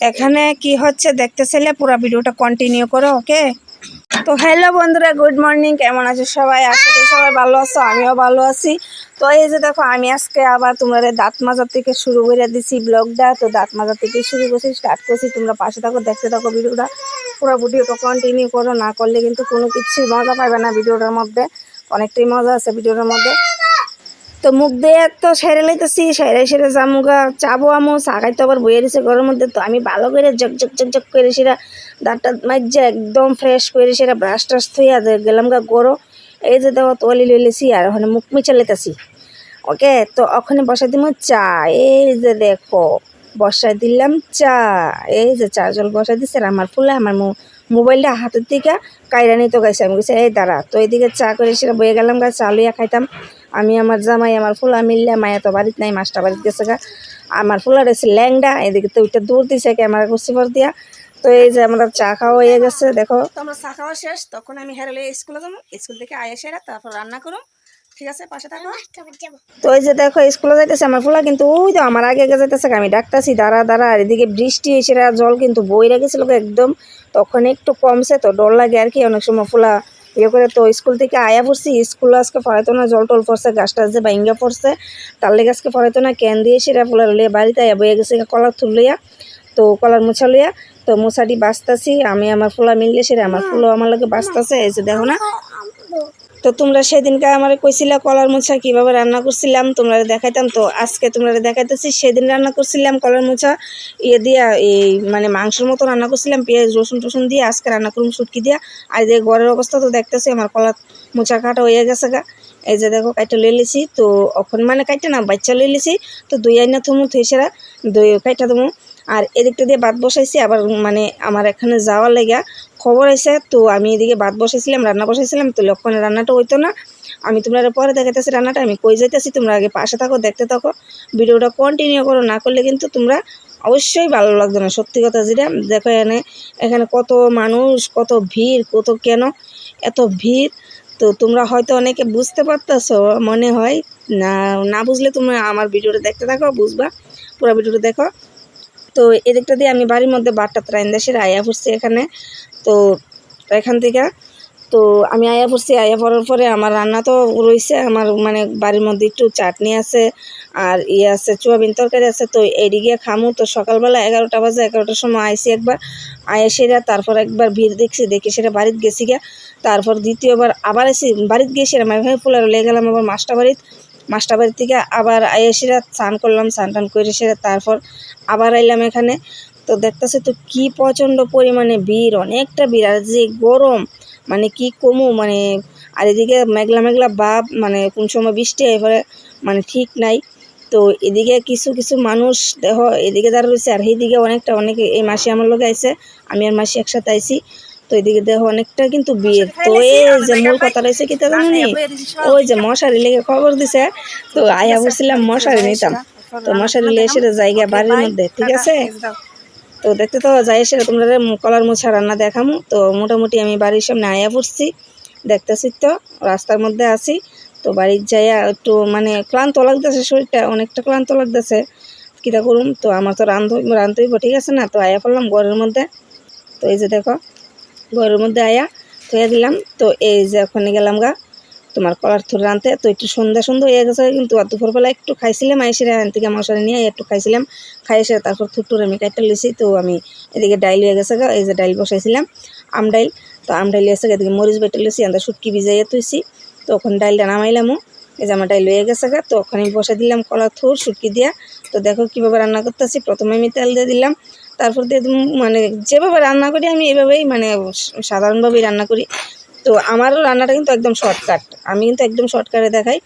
এখানে কি হচ্ছে দেখতে চাইলে পুরো ভিডিওটা কন্টিনিউ করো ওকে তো হ্যালো বন্ধুরা গুড মর্নিং কেমন আছো সবাই? আশা সবাই ভালো আছো, আমিও ভালো আছি। তো এই যে দেখো, আমি আজকে আবার তোমরা দাঁত মাজার থেকে শুরু করে দিছি ব্লগটা তো দাঁত মাজার থেকে শুরু করছি স্টার্ট করছি। তোমরা পাশে থাকো, দেখতে থাকো ভিডিওটা। পুরো ভিডিওটা কন্টিনিউ করো, না করলে কিন্তু কোনো কিছু মজা পাবে না ভিডিওটার মধ্যে। অনেকটাই মজা আছে ভিডিওটার মধ্যে। তো মুখ দিয়ে তো সেরে লাইতেছি, সেরে সেরে জামুগা চাবো আমু, চা খাইতে আবার বইয়ে দিছে ঘরের মধ্যে। তো আমি ভালো করে জক জক জক জক করে সেরা দাঁতটা মাইজা একদম ফ্রেশ করে সেরা ব্রাশ টাশ থইয়া গেলাম গা গরো। এই যে দেখো তোয়ালি লইলেছি আর ওখানে মুখ মিচে লেতেছি ওকে, তো ওখানে বসাই দিলাম চা। এই যে দেখো, বসাই দিলাম চা। এই যে চা জল বসাই দিছে আমার ফুলে আমার মোবাইলটা হাতের থেকে কাইরা তো গাইছে আমি গেছি এই দাঁড়া, তো এইদিকে চা করে সেটা বয়ে গেলাম গা, চা লইয়া খাইতাম। আমি আমার জামাই আমার ফুলা মিললে মায়া তো বাড়িতে নাই মাছটা বাড়িতে গেছে গা। আমার ফুলার এসে ল্যাংডা এদিকে তো ওইটা দূর দিছে ক্যামেরা করছি পর দিয়া। তো এই যে আমরা চা খাওয়া হয়ে গেছে দেখো। তো আমরা চা খাওয়া শেষ তখন আমি হেরালে স্কুলে যাব। স্কুল থেকে আয়া সেরা তারপর রান্না করো। ঠিক আছে পাশে থাকো। তো এই যে দেখো স্কুলে যাইতেছে আমার ফুলা কিন্তু ওই তো আমার আগে আগে যাইতেছে আমি ডাকতাছি দাঁড়া দাঁড়া আর এদিকে বৃষ্টি এসে জল কিন্তু বই রেখেছিল একদম। তখন একটু কমছে তো ডর লাগে আর কি অনেক সময় ফুলা ইয়ে করে তো স্কুল থেকে আয়া পড়ছি, স্কুল আজকে পড়াইতো না, জল টল পড়ছে, গাছ টাছ যে বাইঙ্গা পড়ছে। তার লেগে আজকে পড়াইতো না, ক্যান দিয়ে সেটা ফুলার লিয়ে বাড়িতে আয়া বইয়ে গেছে কলার থুল লইয়া, তো কলার মোছা লইয়া, তো মোছাটি বাঁচতাছি, আমি আমার ফুলা মিললে সেটা আমার ফুলও আমার লগে বাঁচতাছে যে দেখো না। তো তোমরা সেদিনকে আমার কইছিলা, কলার মোছা কীভাবে রান্না করছিলাম তোমরা দেখাইতাম। তো আজকে তোমরা দেখাইতেছি, সেদিন রান্না করছিলাম কলার মোছা ইয়ে দিয়া, এই মানে মাংসের মতো রান্না করছিলাম, পেঁয়াজ, রসুন টসুন দিয়ে, আজকে রান্না করুন সুটকি দিয়া। আর যে ঘরের অবস্থা তো দেখতেছি, আমার কলার মোচা কাটা হয়ে গেছে গা। এই যে দেখো, কাইটা লিছি তো এখন মানে কাইটা না, বাচ্চা লই লিছি তো দুই আইনা থমু থইছেরা দুই কাইটা দমু আর এদিকটা দিয়ে ভাত বসাইছি, আবার মানে আমার এখানে যাওয়ার লেগা খবর আছে, তো আমি এদিকে ভাত বসাইছিলাম, রান্না বসাইছিলাম, তো লক্ষণের রান্নাটা হইতো না। আমি তোমরা পরে দেখাইতেছি রান্নাটা, আমি কই যাইতেছি, তোমরা আগে পাশে থাকো, দেখতে থাকো। ভিডিওটা কন্টিনিউ করো, না করলে কিন্তু তোমরা অবশ্যই ভালো লাগবে না, সত্যি কথা যেটা। দেখো এখানে এখানে কত মানুষ, কত ভিড়, কত কেন এত ভিড়, তো তোমরা হয়তো অনেকে বুঝতে পারতেছো, মনে হয়। না না বুঝলে তোমরা আমার ভিডিওটা দেখতে থাকো, বুঝবা। পুরো ভিডিওটা দেখো। তো এদিকটা দিয়ে আমি বাড়ির মধ্যে বাটটা ত্রাইন দেশের আয়া পড়ছি এখানে। তো এখান থেকে, তো আমি আয়া পড়ছি, আয়া পড়ার পরে আমার রান্না তো রয়েছে, আমার মানে বাড়ির মধ্যে একটু চাটনি আছে আর ইয়ে আছে, চুয়াবিন তরকারি আছে, তো এদিকে খামু। তো সকালবেলা এগারোটা বাজে, এগারোটার সময় আইসি একবার, আয়া সেরা তারপর একবার ভিড় দেখছি, দেখে সেটা বাড়িতে গেছি গিয়া। তারপর দ্বিতীয়বার আবার এসে বাড়িতে গিয়ে সেরা মাই ভাই লেগে গেলাম আবার মাস্টার বাড়িতে মাস্টার বাড়ি থেকে আবার আয়া সেরা স্নান করলাম, স্নান টান করে সেরা তারপর আবার আইলাম এখানে। তো দেখতেছে তো কি প্রচণ্ড পরিমাণে ভিড়, অনেকটা ভিড়। আর যে গরম মানে কি কমু মানে আর এদিকে মেঘলা মেঘলা ভাব মানে কোন সময় বৃষ্টি হয় মানে ঠিক নাই। তো এদিকে কিছু কিছু মানুষ দেহ এদিকে রয়েছে, আর এইদিকে অনেকটা, অনেক, এই মাসি আমার লোক আইছে, আমি আর মাসি একসাথে আইছি। তো এদিকে দেখো অনেকটা কিন্তু বিয়ে। তো এই যে মূল কথা রয়েছে কি তা জানি? ওই যে মশারি লেগে খবর দিছে। তো আয়া বলছিলাম মশারি নিতাম। তো মশারি লিয়ে এসে জায়গা বাড়ির মধ্যে ঠিক আছে? তো দেখতে তো যাই এসে তোমরা কলার মোছা রান্না দেখামু। তো মোটামুটি আমি বাড়ির সামনে আয়া পড়ছি দেখতেছি তো রাস্তার মধ্যে আছি। তো বাড়ির যাইয়া একটু মানে ক্লান্ত লাগতেছে শরীরটা অনেকটা ক্লান্ত লাগতেছে। কীটা করুম? তো আমার তো রান্ধ রান্ধইব ঠিক আছে না? তো আয়া করলাম ঘরের মধ্যে। তো এই যে দেখো ঘরের মধ্যে আয়া থইয়া দিলাম। তো এই যে ওখানে গেলাম গা, তোমার কলার থুর রানতে তো একটু সন্ধ্যা সন্ধ্যা হয়ে গেছে কিন্তু আর দুপুরবেলা একটু খাইছিলাম, আইসিরা এখান থেকে মশারি নিয়ে একটু খাইছিলাম। খাই এসে তারপর থুটুর আমি কাইটা লিছি তো আমি এদিকে ডাইল হয়ে গেছে গা, এই যে ডাইল বসাইছিলাম, আম ডাইল। তো আম ডাইল এসে এদিকে মরিচ বেটে লিছি আমরা শুটকি ভিজাইয়া তুইছি তো ওখানে ডাইলটা নামাইলামও এই যে আমার ডাইল হয়ে গেছে গা, তো ওখানে বসাই দিলাম কলা থুর, শুটকি দিয়া। তো দেখো কীভাবে রান্না করতেছি, প্রথমে আমি তেল দিয়ে দিলাম। তারপর দিয়ে মানে যেভাবে রান্না করি আমি এভাবেই মানে সাধারণভাবেই রান্না করি। তো আমারও রান্নাটা কিন্তু একদম শর্টকাট আমি কিন্তু একদম শর্টকাটে দেখাই।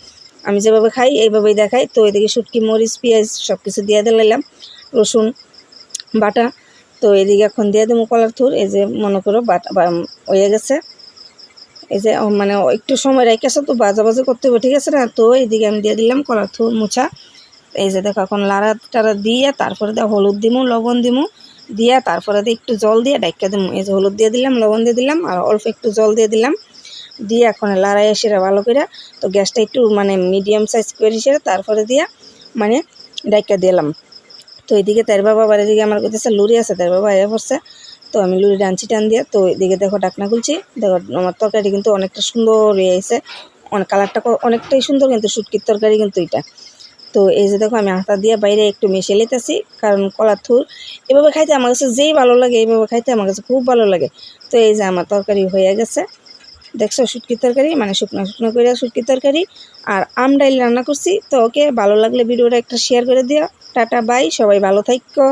আমি যেভাবে খাই, এইভাবেই দেখাই। তো এদিকে শুটকি, মরিচ, পেঁয়াজ সব কিছু দিয়ে দিলাম রসুন, বাটা। তো এদিকে এখন দিয়ে দেবো কলার থুর। এই যে মনে করো বাটা হয়ে গেছে। এই যে মানে একটু সময় রেখেছে তো বাজা বাজা করতে হবে, ঠিক আছে না? তো এদিকে আমি দিয়ে দিলাম কলার থুর মোছা। এই যে দেখো এখন লাড়া টাড়া দিয়ে তারপরে দিয়ে হলুদ দিমু, লবণ দিমু, দিয়া তারপরে দিয়ে একটু জল দিয়ে ডাইকা দিমু। এই যে হলুদ দিয়ে দিলাম, লবণ দিয়ে দিলাম, আর অল্প একটু জল দিয়ে দিলাম। দিয়ে এখন লাড়াই সেরা ভালো করে তো গ্যাসটা একটু মানে মিডিয়াম সাইজ করে সেরা তারপরে দিয়া মানে ডাইকা দিলাম। তো এদিকে তার বাবা বাড়ি দিকে আমার কাছে লুরি আছে, তার বাবা আয়া পড়ছে। তো আমি লুরি ডানছি টান দিয়ে তো এদিকে দেখো ডাকনা খুলছি। দেখো আমার তরকারি কিন্তু অনেকটা সুন্দর হয়ে আছে অনেক কালারটা অনেকটাই সুন্দর কিন্তু শুটকির তরকারি কিন্তু এটা। তো এই যে দেখো, আমি আটা দিয়ে বাইরে একটু মিশিয়ে লিতেছি কারণ কলা থুর। এভাবে খাইতে আমার কাছে যেই ভালো লাগে এইভাবে খাইতে আমার কাছে খুব ভালো লাগে। তো এই যে আমার তরকারি হয়ে গেছে। দেখছ শুটকির তরকারি মানে শুকনো শুকনো করে শুটকির তরকারি। আর আম ডাইল রান্না করছি। তো ওকে ভালো লাগলে ভিডিওটা একটা শেয়ার করে দিও। টাটা বাই সবাই ভালো থাকো